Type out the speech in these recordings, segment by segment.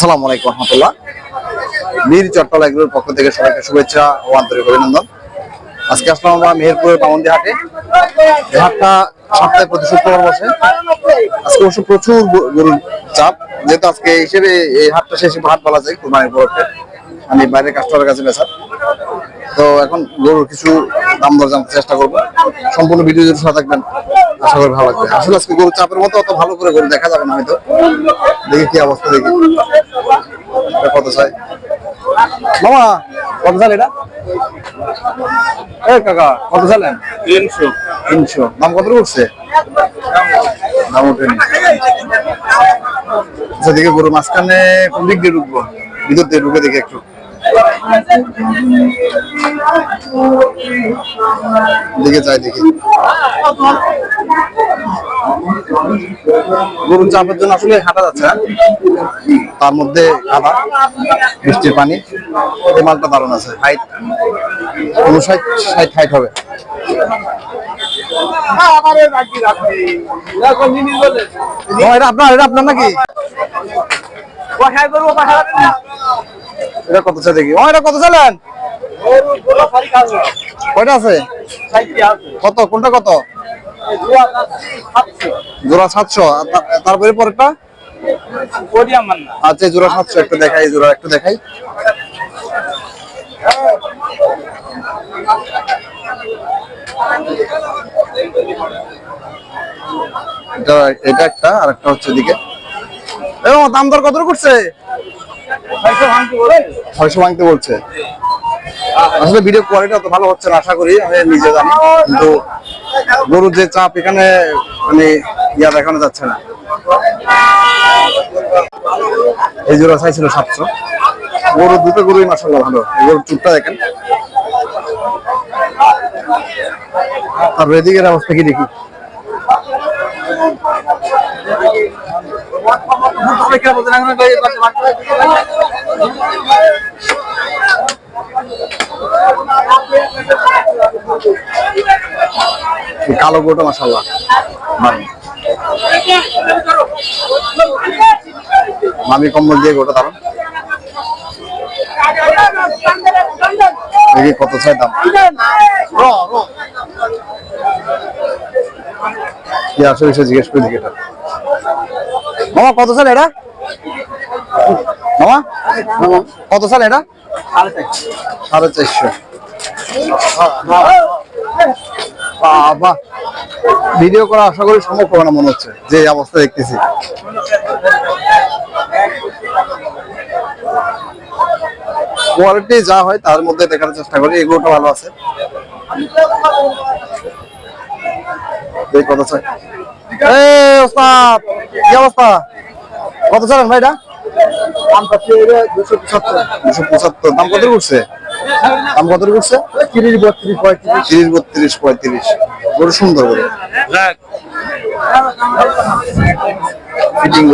আসসালামু আলাইকুম রহমতুল্লাহ। বীর চট্টলা এগুলোর পক্ষ থেকে সবাইকে শুভেচ্ছা ও আন্তরিক অভিনন্দন। আজকে আসলাম আমরা মেহেরপুরের পামন্দি হাটে হাটটা সপ্তাহে প্রতি শুক্রবার বসে। আজকে অবশ্য প্রচুর গরুর চাপ। যেহেতু আজকে হিসেবে এই হাটটা শেষে হাট বলা যায়, কুরবানির উপলক্ষে। আমি বাইরের কাস্টমারের কাছে বেচার তো এখন গরুর কিছু দাম দর জানতে চেষ্টা করব। সম্পূর্ণ ভিডিও যদি থাকবেন। আশা করি ভালো লাগবে। আসলে আজকে গরু চাপের মতো অত ভালো করে গরু দেখা যাবে না হয়তো। দেখি কি অবস্থা দেখি। কত চাই? মামা কত চাল এটা? এ কাকা কত চালেন তিনশো। তিনশো। দাম কত উঠছে? দাম উঠেনি। আচ্ছা দেখে গরু মাঝখানে কোন দিক দিয়ে ঢুকবো? ভিতর দিয়ে ঢুকে দেখি একটু। দিকে যাই দেখি। গরুর চাপের জন্য আসলে হাঁটা যাচ্ছে না। তার মধ্যে কাদা বৃষ্টির পানি। এই মালটা দারুণ আছে। হাইট উনষাট ষাট হাইট হবে। এটা আপনার এটা আপনার নাকি? এটা কত চাই দেখি? ও এটা কত চাইলেন? কয়টা আছে। কত? কোনটা কত? জোড়া সাতশো। তারপরে পরেরটা? আচ্ছা জোড়া সাতশো একটু দেখাই জোড়া একটু দেখাই। এটা এটা একটা আর একটা হচ্ছে এবং দাম দর কত করছে? ছয়শো ভাঙতে বলছে। আসলে ভিডিও কোয়ালিটি অত ভালো হচ্ছে না আশা করি আমি নিজে জানি কিন্তু গরুর যে চাপ এখানে মানে ইয়া দেখানো যাচ্ছে না এই জোড়া চাইছিল সাতশো গরু দুটো গরুই মাসাল্লাহ ভালো গরুর চুপটা দেখেন তারপর এদিকের অবস্থা কি দেখি কালো গরুটা মাসাল্লাহ মামি। কম্বল দিয়ে গোটা দারুণ দেখি কত চাই দাম। কি আসলে বিষয় জিজ্ঞেস করে দিকে এটা। মামা কত সাল এটা? মামা কত সাল এটা? সাড়ে চারশো। বাবা। ভিডিও করা আশা করি সম্ভব হবে না মনে হচ্ছে যে অবস্থা দেখতেছি। কোয়ালিটি যা হয় তার মধ্যে দেখার চেষ্টা করি এগুলোটা ভালো আছে। কত চাই? এই ওস্তাদ কি অবস্থা? কত চালেন ভাই এটা দুশো পঁচাত্তর দাম কত উঠছে? দাম কত উঠছে তিরিশ বত্রিশ পঁয়ত্রিশ। তিরিশ বত্রিশ পঁয়ত্রিশ। গরু সুন্দর গরু। ফিটিং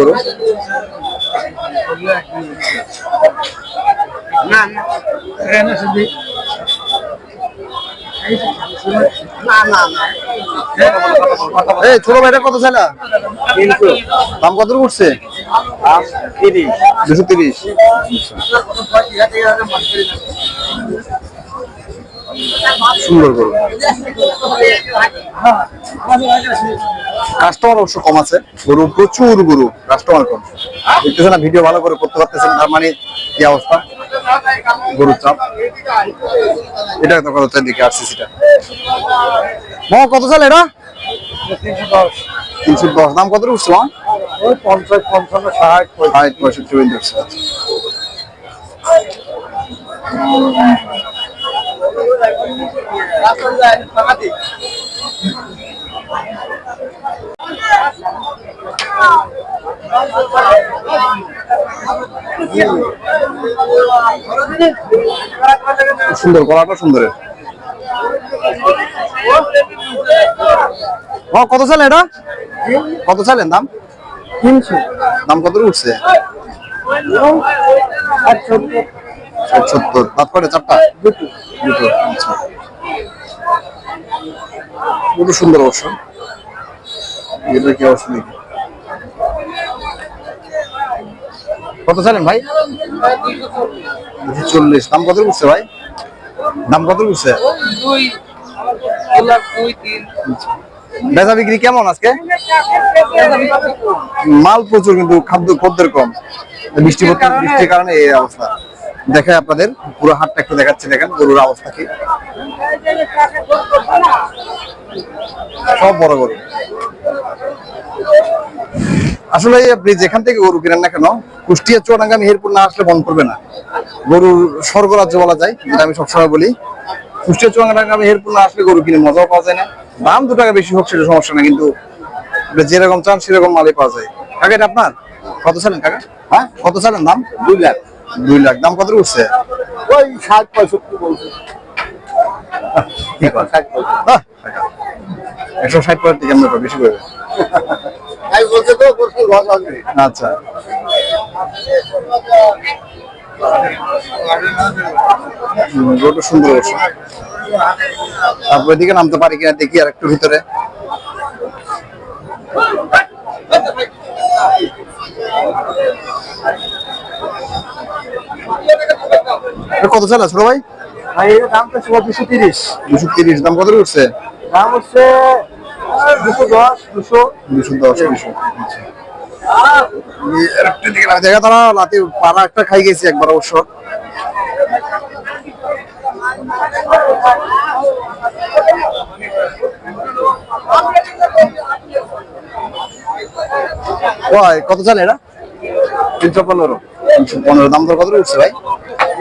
এই ছোট ভাইটা কত চাইলা? দাম কত উঠছে? দুশো তিরিশ। সুন্দর গরু কাস্টমার অবশ্য কম আছে। গরু প্রচুর গরু কাস্টমার কম। দেখতেছে না ভিডিও ভালো করে করতে পারতেছেন তার মানে কি অবস্থা? গরুর চাপ। এটা তো কত দিকে আরসিসিটা মামা কত চাল এটা? তিনশো দশ। দাম কত উঠছে মা? পঞ্চাশ পঞ্চান্ন ষাট ষাট পঁয়ষট্টি। সুন্দর গলাটা সুন্দরের ও কত চাল এটা? কত চালেন দাম? তিনশো। দাম কত উঠছে? সত্তর। দাঁত করে চারটা? দুটো। আচ্ছা। দুটো সুন্দর অবশ্য এটা কি অবশ্য দেখি কত চালেন ভাই? দুশো চল্লিশ। দাম কত ভাই? দাম কত তিন বেচা বিক্রি কেমন আজকে? মাল প্রচুর কিন্তু খাদ্য খদ্দের কম। বৃষ্টি বৃষ্টির কারণে এই অবস্থা। দেখে আপনাদের, পুরো হাটটা একটু দেখাচ্ছি, দেখেন গরুর অবস্থা কি। সব বড় গরু। আসলে আপনি যেখান থেকে গরু কিনেন না কেন, কুষ্টিয়া, চুয়াডাঙ্গা, মেহেরপুর না আসলে মন করবে না। গরুর স্বর্গরাজ্য বলা যায়, যেটা আমি সবসময় বলি। কুষ্টিয়া, চুয়াডাঙ্গা, মেহেরপুর না আসলে গরু কিনে মজাও পাওয়া যায় না। দাম দু টাকা বেশি হোক, সেটা সমস্যা না, কিন্তু যেরকম চান সেরকম মালই পাওয়া যায়। কাকা, এটা আপনার? কত সালেন কাকা? হ্যাঁ কত চালেন দাম? দুই লাখ। দুই লাখ। দাম কত উঠছে? ওই ষাট পঁয়ষট্টি বলছে। একশো ষাট পয়েন্ট থেকে আমরা বেশি করবে আচ্ছা। গরুটা সুন্দর অবশ্য তারপর এদিকে নামতে পারি কিনা দেখি আর একটু ভিতরে। কত চাল ছোট ভাই? ভাই এর দাম তো ছিল দুশো তিরিশ। দুশো তিরিশ দাম কত উঠছে? দাম হচ্ছে দুশো দশ দুশো। দুশো দশ দুশো। দেখা তারা রাতে পাড়া একটা খাই গেছি একবার অবশ্য। কত চাল এটা? তিনশো পনেরো। তিনশো পনেরো দাম দর কত উঠছে ভাই?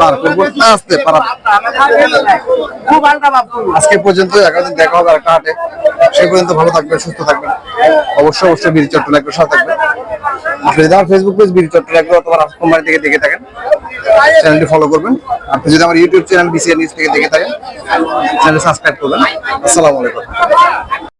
পার করব আসতে পারা আজকে পর্যন্ত এখন দেখা হবে একটা হাটে। সে পর্যন্ত ভালো থাকবেন সুস্থ থাকবেন। অবশ্যই অবশ্যই বিড়ি চট্টলা একটু সাথে থাকবেন। আপনি যদি আমার ফেসবুক পেজ বিড়ি চট্টলা একটু অথবা রাজ কোম্পানি থেকে দেখে থাকেন চ্যানেলটি ফলো করবেন। আপনি যদি আমার ইউটিউব চ্যানেল বিসিআর নিউজ থেকে দেখে থাকেন চ্যানেল সাবস্ক্রাইব করবেন। আসসালামু আলাইকুম।